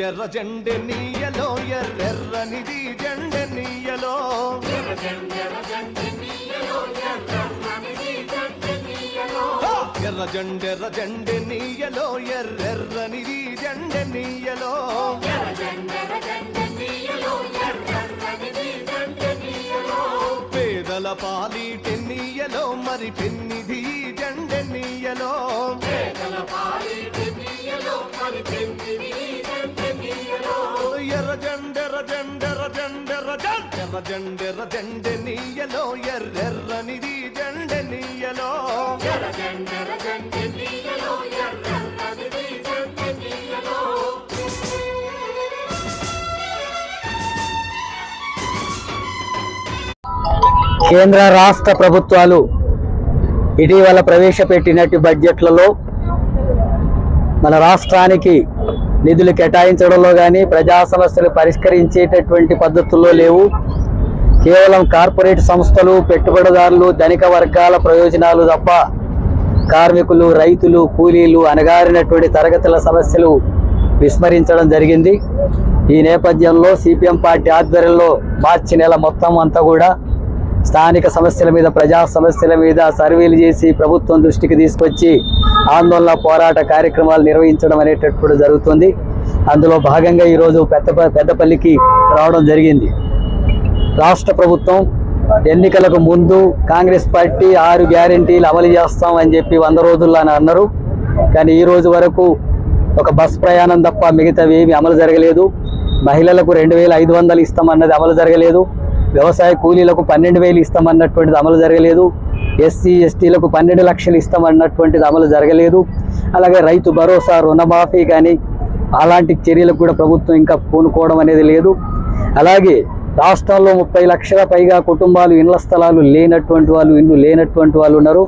జెండెర్ర జెండె నీయలో ఎర్రెర్రనిది జెండె నీయలో. ఎర్ర జెండెర్ర జెండె నీయలో ఎర్రెర్రనిది జెండె నీయలో. పేదల పాలిటె నీయలో మరి పెన్నిధి జెండె నీయలో. పాలీటె నీయలో మరి ఎర్ర జెండెర్ర జెండెర్ర జెండెర్ర జెండెర్ర జెండెర్ర జెండె నీయలో ఎర్రెర్రనిది జెండె నీయలో కేంద్ర రాష్ట్ర ప్రభుత్వాలు ఇటీవల ప్రవేశపెట్టినట్టు బడ్జెట్లలో మన రాష్ట్రానికి నిధులు కేటాయించడంలో కానీ ప్రజా సమస్యలు పరిష్కరించేటటువంటి పద్ధతుల్లో లేవు. కేవలం కార్పొరేట్ సంస్థలు పెట్టుబడిదారులు ధనిక వర్గాల ప్రయోజనాలు తప్ప కార్మికులు రైతులు కూలీలు అణగారినటువంటి తరగతుల సమస్యలు విస్మరించడం జరిగింది. ఈ నేపథ్యంలో సిపిఎం పార్టీ ఆధ్వర్యంలో మార్చి నెల మొత్తం అంతా కూడా స్థానిక సమస్యల మీద ప్రజా సమస్యల మీద సర్వేలు చేసి ప్రభుత్వం దృష్టికి తీసుకొచ్చి ఆందోళన పోరాట కార్యక్రమాలు నిర్వహించడం అనేటప్పుడు జరుగుతుంది. అందులో భాగంగా ఈరోజు పెద్ద పెద్దపల్లికి రావడం జరిగింది. రాష్ట్ర ప్రభుత్వం ఎన్నికలకు ముందు కాంగ్రెస్ పార్టీ ఆరు గ్యారెంటీలు అమలు చేస్తాం అని చెప్పి వంద రోజుల్లో అని అన్నారు. కానీ ఈ రోజు వరకు ఒక బస్ ప్రయాణం తప్ప మిగతావి ఏమి అమలు జరగలేదు. మహిళలకు రెండు వేల ఐదు వందలు ఇస్తామన్నది అమలు జరగలేదు. వ్యవసాయ కూలీలకు పన్నెండు వేలు ఇస్తామన్నటువంటిది అమలు జరగలేదు. ఎస్సీ ఎస్టీలకు పన్నెండు లక్షలు ఇస్తామన్నటువంటిది అమలు జరగలేదు. అలాగే రైతు భరోసా రుణమాఫీ కానీ అలాంటి చర్యలకు కూడా ప్రభుత్వం ఇంకా పూనుకోవడం అనేది లేదు. అలాగే రాష్ట్రంలో ముప్పై లక్షల పైగా కుటుంబాలు ఇండ్ల స్థలాలు లేనటువంటి వాళ్ళు ఇల్లు లేనటువంటి వాళ్ళు ఉన్నారు.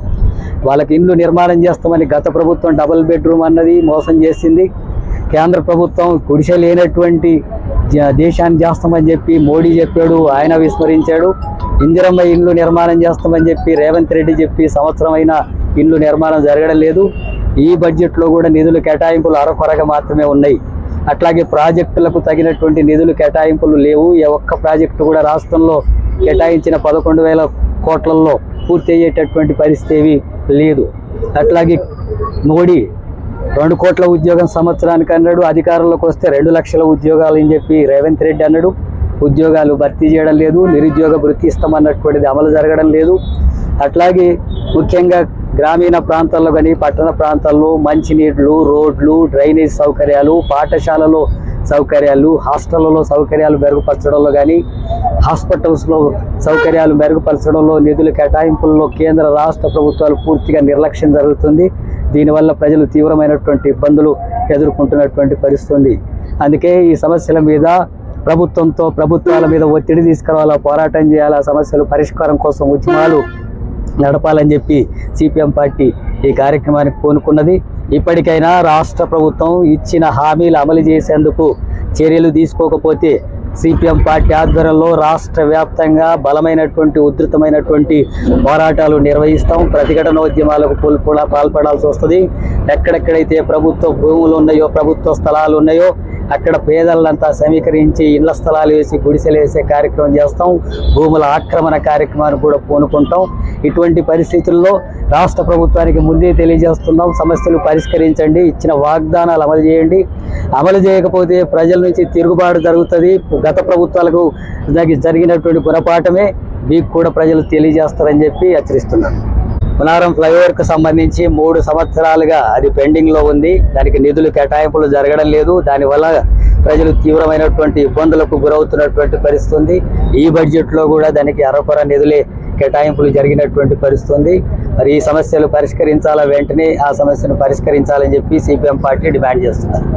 వాళ్ళకి ఇండ్లు నిర్మాణం చేస్తామని గత ప్రభుత్వం డబుల్ బెడ్రూమ్ అన్నది మోసం చేసింది. కేంద్ర ప్రభుత్వం గుడిసె లేనటువంటి దేశాన్ని చేస్తామని చెప్పి మోడీ చెప్పాడు ఆయన విస్మరించాడు. ఇందిరమ్మ ఇండ్లు నిర్మాణం చేస్తామని చెప్పి రేవంత్ రెడ్డి చెప్పి సంవత్సరమైన ఇండ్లు నిర్మాణం జరగడం లేదు. ఈ బడ్జెట్లో కూడా నిధులు కేటాయింపులు అరకొరగా మాత్రమే ఉన్నాయి. అట్లాగే ప్రాజెక్టులకు తగినటువంటి నిధులు కేటాయింపులు లేవు. ఏ ఒక్క ప్రాజెక్టు కూడా రాష్ట్రంలో కేటాయించిన పదకొండు వేల కోట్లలో పూర్తి అయ్యేటటువంటి పరిస్థితి లేదు. అట్లాగే మోడీ రెండు కోట్ల ఉద్యోగం సంవత్సరానికి అన్నాడు. అధికారంలోకి వస్తే రెండు లక్షల ఉద్యోగాలు అని చెప్పి రేవంత్ రెడ్డి అన్నాడు. ఉద్యోగాలు భర్తీ చేయడం లేదు నిరుద్యోగ వృత్తి ఇస్తామన్నటువంటిది అమలు జరగడం లేదు. అట్లాగే ముఖ్యంగా గ్రామీణ ప్రాంతాల్లో కానీ పట్టణ ప్రాంతాల్లో మంచినీళ్ళు రోడ్లు డ్రైనేజ్ సౌకర్యాలు పాఠశాలలో సౌకర్యాలు హాస్టళ్ళలో సౌకర్యాలు మెరుగుపరచడంలో కానీ హాస్పిటల్స్లో సౌకర్యాలు మెరుగుపరచడంలో నిధుల కేటాయింపుల్లో కేంద్ర రాష్ట్ర ప్రభుత్వాలు పూర్తిగా నిర్లక్ష్యం జరుగుతుంది. దీనివల్ల ప్రజలు తీవ్రమైనటువంటి ఇబ్బందులు ఎదుర్కొంటున్నటువంటి పరిస్థితి ఉంది అందుకే ఈ సమస్యల మీద ప్రభుత్వంతో ప్రభుత్వాల మీద ఒత్తిడి తీసుకురావాలా పోరాటం చేయాలా సమస్యలు పరిష్కారం కోసం ఉద్యమాలు నడపాలని చెప్పి సిపిఎం పార్టీ ఈ కార్యక్రమానికి పూనుకున్నది. ఇప్పటికైనా రాష్ట్ర ప్రభుత్వం ఇచ్చిన హామీలు అమలు చేసేందుకు చర్యలు తీసుకోకపోతే సిపిఎం పార్టీ ఆధ్వర్యంలో రాష్ట్ర వ్యాప్తంగా బలమైనటువంటి ఉధృతమైనటువంటి పోరాటాలు నిర్వహిస్తాం. ప్రతిఘటనోద్యమాలకు పూల్పడా పాల్పడాల్సి వస్తుంది. ఎక్కడెక్కడైతే ప్రభుత్వ భూములు ఉన్నాయో ప్రభుత్వ స్థలాలు ఉన్నాయో అక్కడ పేదలంతా సమీకరించి ఇళ్ళ స్థలాలు వేసి గుడిసెలు వేసే కార్యక్రమం చేస్తాం. భూముల ఆక్రమణ కార్యక్రమాన్ని కూడా పూనుకుంటాం. ఇటువంటి పరిస్థితుల్లో రాష్ట్ర ప్రభుత్వానికి ముందే తెలియజేస్తున్నాం. సమస్యలు పరిష్కరించండి. ఇచ్చిన వాగ్దానాలు అమలు చేయండి. అమలు చేయకపోతే ప్రజల నుంచి తిరుగుబాటు జరుగుతుంది. గత ప్రభుత్వాలకు దానికి జరిగినటువంటి గుణపాఠమే మీకు కూడా ప్రజలు తెలియజేస్తారని చెప్పి హెచ్చరిస్తున్నాను. పునారం ఫ్లైఓవర్కు సంబంధించి మూడు సంవత్సరాలుగా అది పెండింగ్లో ఉంది. దానికి నిధులు కేటాయింపులు జరగడం లేదు. దానివల్ల ప్రజలు తీవ్రమైనటువంటి ఇబ్బందులకు గురవుతున్నటువంటి పరిస్థితి ఉంది. ఈ బడ్జెట్లో కూడా దానికి అరకొర నిధులే కేటాయింపులు జరిగినటువంటి పరిస్థితుంది మరి ఈ సమస్యలు పరిష్కరించాలా వెంటనే ఆ సమస్యను పరిష్కరించాలని చెప్పి సిపిఎం పార్టీ డిమాండ్ చేస్తున్నారు.